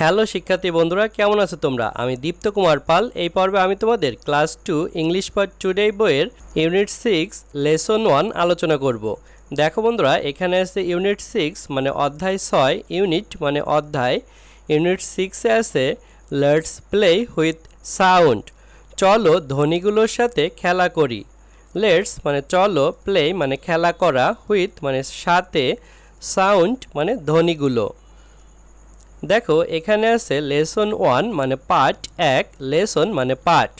Hello শিক্ষার্থী বন্ধুরা, কেমন আছো তোমরা? আমি দীপ্ত কুমার পাল। এই পর্বে আমি তোমাদের class two English part today বইয়ের ইউনিট সিক্স, লেসন ওয়ান আলোচনা করব। দেখো বন্ধুরা, এখানে আছে ইউনিট সিক্স মানে অধ্যায় ছয়, ইউনিট মানে অধ্যায়। ইউনিট সিক্সে আছে, লেটস প্লে উইথ সাউন্ড। চলো ধ্বনিগুলোর সাথে খেলা করি। লেটস মানে চলো, প্লে মানে খেলা করা হুইথ মানে সাথে, সাউন্ড মানে ধ্বনিগুলো। দেখো, এখানে আছে লেসন ওয়ান মানে পার্ট এক, লেসন মানে পার্ট।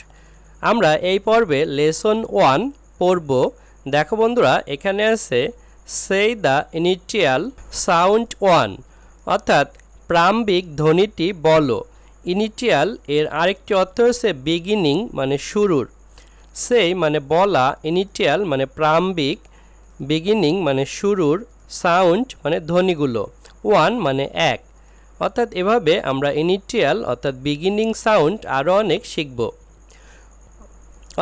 আমরা এই পর্বে লেসন ওয়ান পড়ব। দেখো বন্ধুরা, এখানে আছে সেই দ্য ইনিটিয়াল সাউন্ড ওয়ান অর্থাৎ প্রাম্বিক ধ্বনিটি বলো। ইনিটিয়াল এর আরেকটি অর্থ হচ্ছে বিগিনিং মানে শুরুর। সেই মানে বলা ইনিটিয়াল মানে প্রাম্বিক বিগিনিং মানে শুরুর সাউন্ড মানে ধ্বনিগুলো। ওয়ান মানে এক। অর্থাৎ এভাবে আমরা ইনিটিয়াল অর্থাৎ বিগিনিং সাউন্ড আরও অনেক শিখব।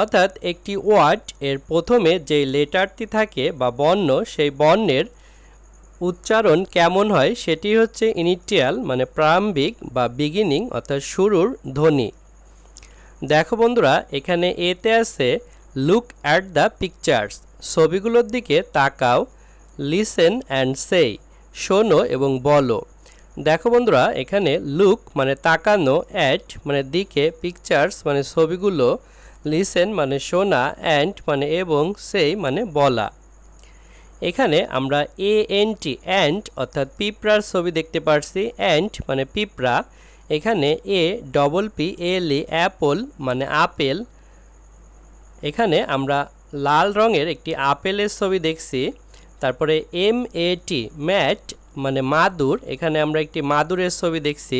অর্থাৎ একটি ওয়ার্ড এর প্রথমে যে লেটারটি থাকে বা বর্ণ, সেই বর্ণের উচ্চারণ কেমন হয় সেটি হচ্ছে ইনিটিয়াল মানে প্রারম্ভিক বা বিগিনিং অর্থাৎ শুরুর ধ্বনি। দেখো বন্ধুরা, এখানে এতে আছে লুক অ্যাট দ্য পিকচার্স ছবিগুলোর দিকে তাকাও লিসেন অ্যান্ড সেই শোনো এবং বলো। দেখো বন্ধুরা, এখানে লুক মানে তাকানো অ্যাট মানে দিকে পিকচার্স মানে ছবিগুলো লিসেন মানে শোনা অ্যান্ড মানে এবং সেই মানে বলা। এখানে আমরা এ এন টি অ্যান্ড অর্থাৎ পিঁপড়ার ছবি দেখতে পারছি। অ্যান্ড মানে পিঁপড়া। এখানে A double P L E apple মানে আপেল। এখানে আমরা লাল রঙের একটি আপেলের ছবি দেখছি। তারপরে এম এ টি ম্যাট মানে মাদুর, এখানে আমরা একটি মাদুরের ছবি দেখছি।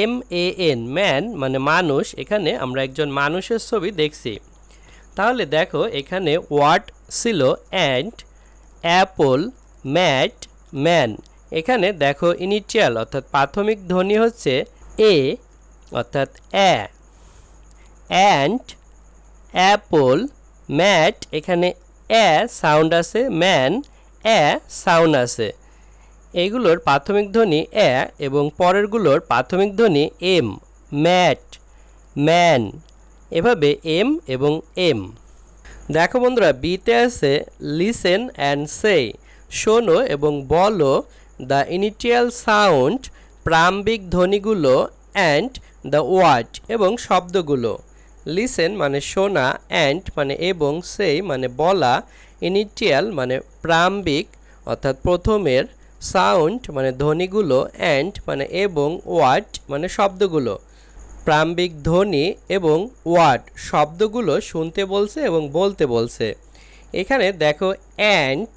এম এ এন ম্যান মানে মানুষ, এখানে আমরা একজন মানুষের ছবি দেখছি। তাহলে দেখো, এখানে ওয়ার্ড ছিল অ্যান্ড অ্যাপল ম্যাট ম্যান এখানে দেখো ইনিটিয়াল অর্থাৎ প্রাথমিক ধ্বনি হচ্ছে এ অর্থাৎ অ্যা অ্যান্ড অ্যাপল ম্যাট এখানে অ্যা সাউন্ড আছে ম্যান অ্যা সাউন্ড আছে। এগুলোর প্রাথমিক ধ্বনি অ্যা এবং পরেরগুলোর প্রাথমিক ধ্বনি এম, ম্যাট, ম্যান। এভাবে এম এবং এম। দেখো বন্ধুরা, বিতে আছে লিসেন অ্যান্ড সে। শোনো এবং বলো দ্য ইনিটিয়াল সাউন্ড প্রাম্বিক ধ্বনিগুলো অ্যান্ড দ্য ওয়ার্ড এবং শব্দগুলো। লিসেন মানে শোনা, অ্যান্ড মানে এবং সেই মানে বলা, ইনিটিয়াল মানে প্রাম্বিক অর্থাৎ প্রথমের সাউন্ড মানে ধ্বনিগুলো অ্যান্ড মানে এবং ওয়ার্ড মানে শব্দগুলো। প্রাম্বিক ধ্বনি এবং ওয়ার্ড শব্দগুলো শুনতে বলছে এবং বলতে বলছে। এখানে দেখো অ্যান্ড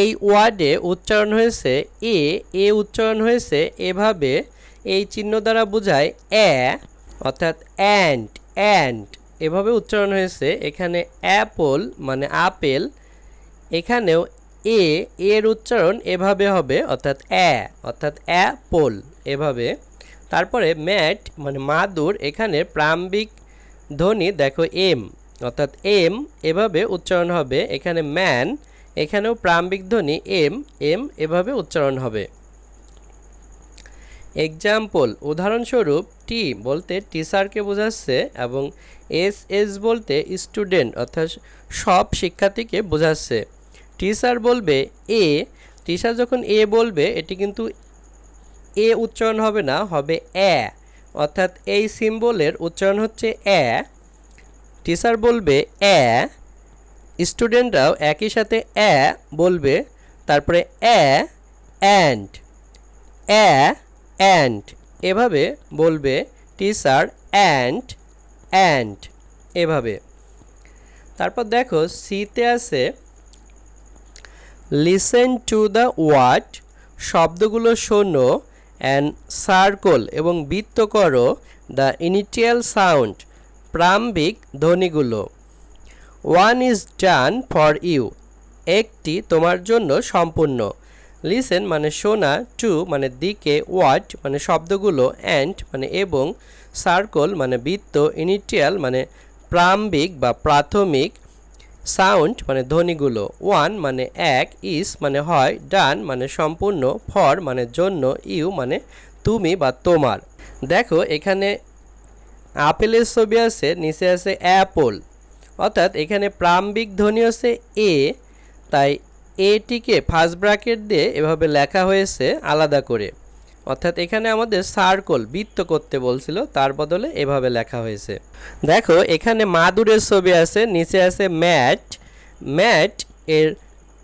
এই ওয়ার্ডে উচ্চারণ হয়েছে, এ এ উচ্চারণ হয়েছে, এভাবে এই চিহ্ন দ্বারা বোঝায় অ্যা অর্থাৎ অ্যান্ড অ্যান্ড এভাবে উচ্চারণ হয়েছে। এখানে অ্যাপল মানে আপেল, এখানেও এ, এর উচ্চারণ এভাবে হবে, অর্থাৎ অ্যা অর্থাৎ অ্যাপল এভাবে। তারপরে ম্যাট মানে মাদুর, এখানে প্রাম্বিক ধ্বনি, দেখো এম, অর্থাৎ এম এভাবে উচ্চারণ হবে। এখানে ম্যান, এখানেও প্রাম্বিক ধ্বনি, এম এম এভাবে উচ্চারণ হবে। এক্সাম্পল, উদাহরণস্বরূপ, টি বলতে টিচারকে বোঝাচ্ছে এবং এস এস বলতে স্টুডেন্ট, অর্থাৎ সব শিক্ষার্থীকে বোঝাচ্ছে। টিচার বলবে এ টিচার যখন এ বলবে, এটি কিন্তু এ উচ্চারণ হবে না, হবে অ্যা। অর্থাৎ এই সিম্বলের উচ্চারণ হচ্ছে অ্যা। টিচার বলবে অ্যা, স্টুডেন্টরাও একই সাথে অ্যা বলবে, তারপরে অ্যা, অ্যান্ড অ্যা, অ্যান্ড, এভাবে বলবে টিচার অ্যান্ড অ্যান্ড, এভাবে। তারপর দেখো, সিতে আছে লিসেন টু দ্য ওয়ার্ড শব্দগুলো শোনো অ্যান্ড সার্কল এবং বৃত্ত করো দ্য ইনিটিয়াল সাউন্ড প্রাম্বিক ধ্বনিগুলো। One is done for you একটি তোমার জন্য সম্পূর্ণ। লিসেন মানে শোনা টু মানে দিকে ওয়ার্ড মানে শব্দগুলো অ্যান্ড মানে এবং সার্কল মানে বৃত্ত ইনিটিয়াল মানে প্রাম্বিক বা প্রাথমিক। সাউন্ড মানে ধ্বনিগুলো। ওয়ান মানে এক, ইস মানে হয়, ডান মানে সম্পূর্ণ, ফর মানে জন্য, ইউ মানে তুমি বা তোমার। দেখো, এখানে আপেলের ছবি আছে, নিচে আছে অ্যাপল। অর্থাৎ এখানে প্রাম্বিক ধ্বনি হচ্ছে এ, তাই এটিকে ফার্স্ট ব্র্যাকেট দিয়ে এভাবে লেখা হয়েছে আলাদা করে। অর্থাৎ এখানে আমাদের সার্কল বৃত্ত করতে বলছিল, তার বদলে এভাবে লেখা হয়েছে। দেখো, এখানে মাদুরের ছবি আছে, নিচে আছে ম্যাট। ম্যাট এর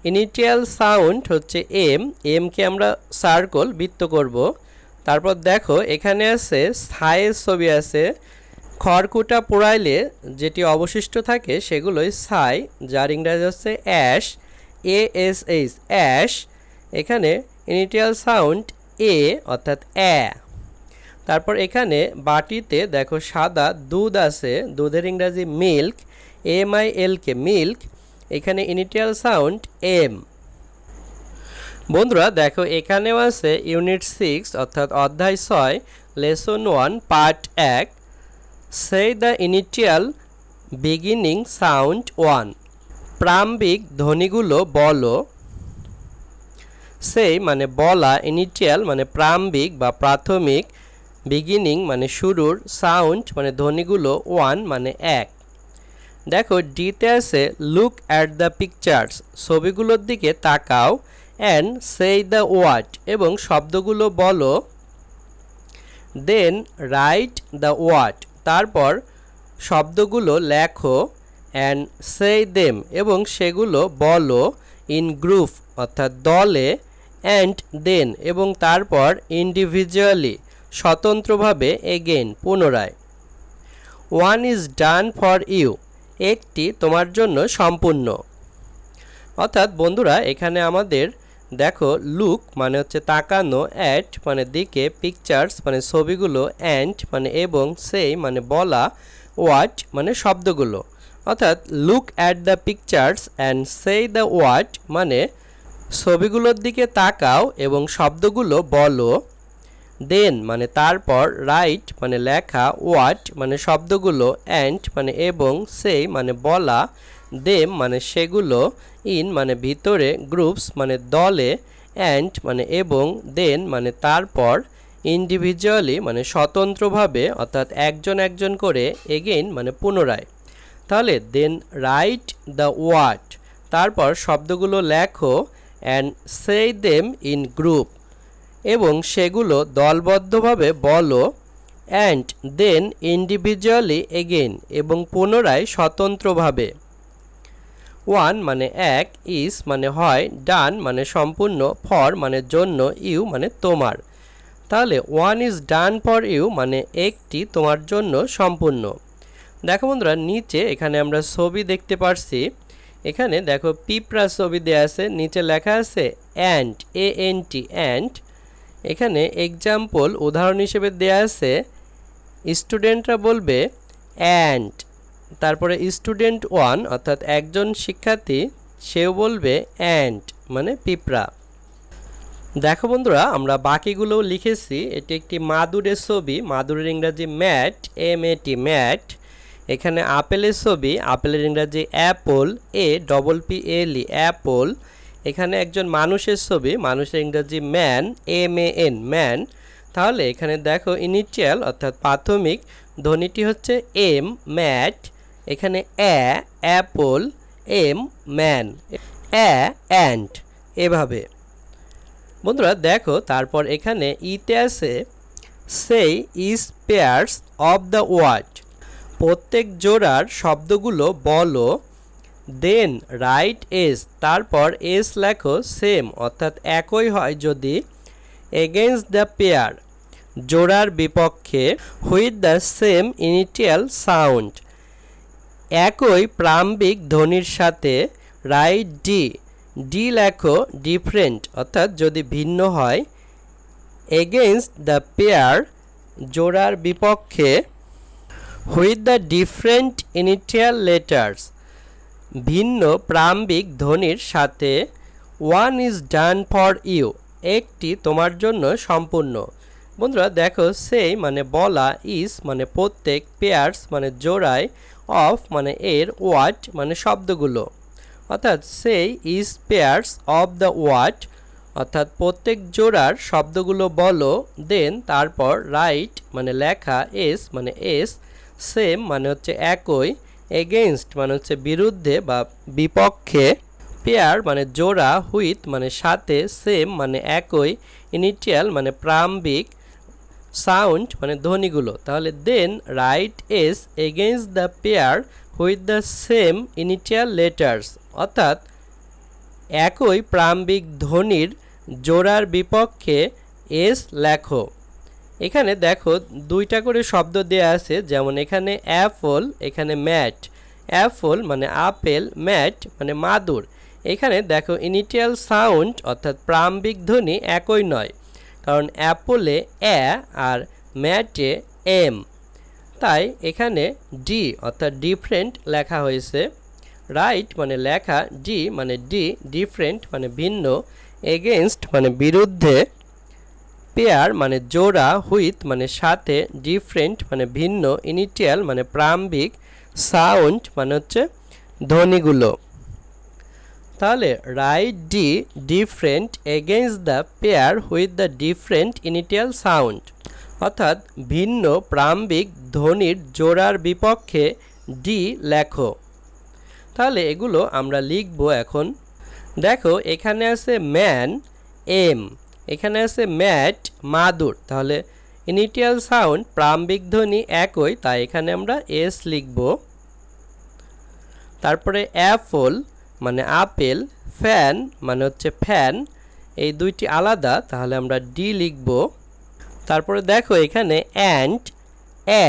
ইনিটিয়াল সাউন্ড হচ্ছে এম এমকে আমরা সার্কল বৃত্ত করব। তারপর দেখো, এখানে আছে ছায়ের ছবি আছে, খড়কুটা পোড়াইলে যেটি অবশিষ্ট থাকে সেগুলোই সাই যার ইংরাজি হচ্ছে ash A S H ash এখানে ইনিটিয়াল সাউন্ড এ অর্থাৎ অ্যা তারপর এখানে বাটিতে দেখো সাদা দুধ আছে, দুধের ইংরাজি milk, M I L K milk, এখানে ইনিটিয়াল সাউন্ড এম। বন্ধুরা, দেখো এখানেও আছে ইউনিট সিক্স অর্থাৎ অধ্যায় ছয়, লেসন ওয়ান, পার্ট এক সেই the initial beginning sound one প্রাম্বিক ধ্বনিগুলো বলো। সেই মানে বলা ইনিটিয়াল মানে প্রাম্বিক বা প্রাথমিক বিগিনিং মানে শুরুর সাউন্ড মানে ধ্বনিগুলো ওয়ান মানে এক। দেখো ডিতে আছে লুক অ্যাট দ্য পিকচার্স ছবিগুলোর দিকে তাকাও অ্যান্ড সেই দ্য ওয়ার্ড এবং শব্দগুলো বলো। দেন রাইট দ্য ওয়ার্ড তারপর শব্দগুলো লেখো অ্যান্ড সেই দেম এবং সেগুলো বলো ইন গ্রুপ অর্থাৎ দলে অ্যান্ড দেন এবং তারপর ইন্ডিভিজুয়ালি স্বতন্ত্রভাবে এগেন পুনরায়। One is done for you একটি তোমার জন্য সম্পূর্ণ। অর্থাৎ বন্ধুরা, এখানে আমাদের দেখো লুক মানে হচ্ছে তাকানো অ্যাট মানে দিকে পিকচার্স মানে ছবিগুলো অ্যান্ড মানে এবং সেই মানে বলা ওয়াট মানে শব্দগুলো। অর্থাৎ look at the pictures and say the watt মানে ছবিগুলোর দিকে তাকাও এবং শব্দগুলো বলো। দেন মানে তারপর রাইট মানে লেখা ওয়াট মানে শব্দগুলো অ্যান্ড মানে এবং সেই মানে বলা দেম মানে সেগুলো ইন মানে ভিতরে গ্রুপস মানে দলে অ্যান্ড মানে এবং দেন মানে তারপর ইন্ডিভিজুয়ালি মানে স্বতন্ত্রভাবে, অর্থাৎ একজন একজন করে এগেইন মানে পুনরায়। তাহলে দেন রাইট দ্য ওয়াট তারপর শব্দগুলো লেখো অ্যান্ড সেই দেম ইন গ্রুপ এবং সেগুলো দলবদ্ধভাবে বলো অ্যান্ড দেন ইন্ডিভিজুয়ালি এগেইন এবং পুনরায় স্বতন্ত্রভাবে। ওয়ান মানে এক ইস মানে হয় ডান মানে সম্পূর্ণ ফর মানে জন্য ইউ মানে তোমার। তাহলে one is done for you মানে একটি তোমার জন্য সম্পূর্ণ। দেখো বন্ধুরা, নিচে এখানে আমরা ছবি দেখতে পারছি। এখানে দেখো, পিঁপড়া ছবি দেওয়া আছে, নিচে লেখা আছে ant A N T ant এখানে এক্সাম্পল উদাহরণ হিসেবে দেওয়া আছে স্টুডেন্টরা বলবে অ্যান্ড তারপরে স্টুডেন্ট ওয়ান অর্থাৎ একজন শিক্ষার্থী, সেও বলবে অ্যান্ড মানে পিঁপড়া। দেখো বন্ধুরা, আমরা বাকিগুলোও লিখেছি, এটি একটি মাদুরের ছবি, মাদুরের ইংরাজি mat M A T mat. এখানে আপেলের ছবি, আপেলের ইংরাজি apple, A double P L E apple. এখানে একজন মানুষের ছবি, মানুষের ইংরাজি man, M, A, N, man. তাহলে এখানে দেখো ইনিটিয়াল অর্থাৎ প্রাথমিক, ধ্বনিটি হচ্ছে এম, ম্যাট। এখানে A, apple, M, man. A and এভাবে। বন্ধুরা দেখো, তারপর এখানে ইতে আছে সেই is pairs of the word প্রত্যেক জোড়ার শব্দগুলো বলো দেন রাইট এস তারপর এস লেখো সেম অর্থাৎ একই হয় যদি এগেনস্ট দ্য পেয়ার জোড়ার বিপক্ষে with the same initial sound একই প্রাম্বিক ধ্বনির সাথে রাইট ডি ডি লেখো ডিফারেন্ট অর্থাৎ যদি ভিন্ন হয় এগেনস্ট দ্য পেয়ার জোড়ার বিপক্ষে with the different initial letters ভিন্ন প্রাম্বিক ধ্বনির সাথে one is done for you একটি তোমার জন্য সম্পূর্ণ। বন্ধুরা, দেখো সেই মানে বলা ইজ মানে প্রত্যেক পেয়ার্স মানে জোড়ায় অফ মানে এর ওয়াট মানে শব্দগুলো। অর্থাৎ say each pairs of the watt অর্থাৎ প্রত্যেক জোড়ার শব্দগুলো বলো দেন তারপর রাইট মানে লেখা এস মানে এস সেম মানে হচ্ছে একই এগেনস্ট মানে হচ্ছে বিরুদ্ধে বা বিপক্ষে পেয়ার মানে জোড়া হুইথ মানে সাথে সেম মানে একই ইনিটিয়াল মানে প্রারম্ভিক সাউন্ড মানে ধ্বনিগুলো। তাহলে then write S against the pair with the same initial letters অর্থাৎ একই প্রারম্ভিক ধ্বনির জোড়ার বিপক্ষে এস লেখো। এখানে দেখো দুইটা করে শব্দ দেয়া আছে, যেমন এখানে অ্যাপল এখানে ম্যাট অ্যাপল মানে আপেল ম্যাট মানে মাদুর। এখানে দেখো ইনিটিয়াল সাউন্ড অর্থাৎ প্রারম্ভিক ধ্বনি একই নয়, কারণ অ্যাপলে অ্যা আর ম্যাটে এম তাই এখানে ডি অর্থাৎ ডিফারেন্ট লেখা হয়েছে। রাইট মানে লেখা ডি মানে ডি ডিফারেন্ট মানে ভিন্ন। এগেনস্ট মানে বিরুদ্ধে। পেয়ার মানে জোড়া হুইথ মানে সাথে ডিফারেন্ট মানে ভিন্ন ইনিটিয়াল মানে প্রারম্ভিক সাউন্ড মানে হচ্ছে ধ্বনিগুলো। তাহলে write D different against the pair with the different initial sound অর্থাৎ ভিন্ন, প্রারম্ভিক ধ্বনির জোড়ার বিপক্ষে ডি লেখো। তাহলে এগুলো আমরা লিখব এখন। দেখো, এখানে আছে ম্যান এম এখানে আছে ম্যাট, মাদুর। তাহলে ইনিটিয়াল সাউন্ড প্রারম্ভিক ধ্বনি একই, তাই এখানে আমরা এস লিখব। তারপরে অ্যাপল মানে আপেল ফ্যান মানে হচ্ছে ফ্যান এই দুইটি আলাদা, তাহলে আমরা ডি লিখব। তারপরে দেখো এখানে অ্যান্ড অ্যা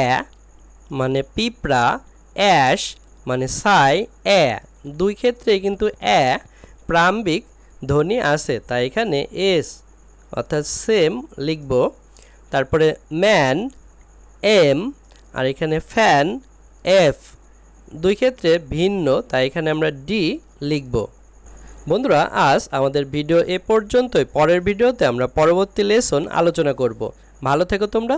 মানে পিঁপড়া অ্যাশ মানে সাই অ্যা দুই ক্ষেত্রে কিন্তু অ্যা প্রারম্ভিক ধ্বনি আছে, তাই এখানে এস অর্থাৎ সেম লিখব। তারপরে ম্যান, এম, আর এখানে ফ্যান, এফ। দুই ক্ষেত্রে ভিন্ন, তাই এখানে আমরা ডি লিখব। বন্ধুরা, আজ আমাদের ভিডিও এ পর্যন্তই। পরের ভিডিওতে আমরা পরবর্তী লেসন আলোচনা করব। ভালো থেকো তোমরা।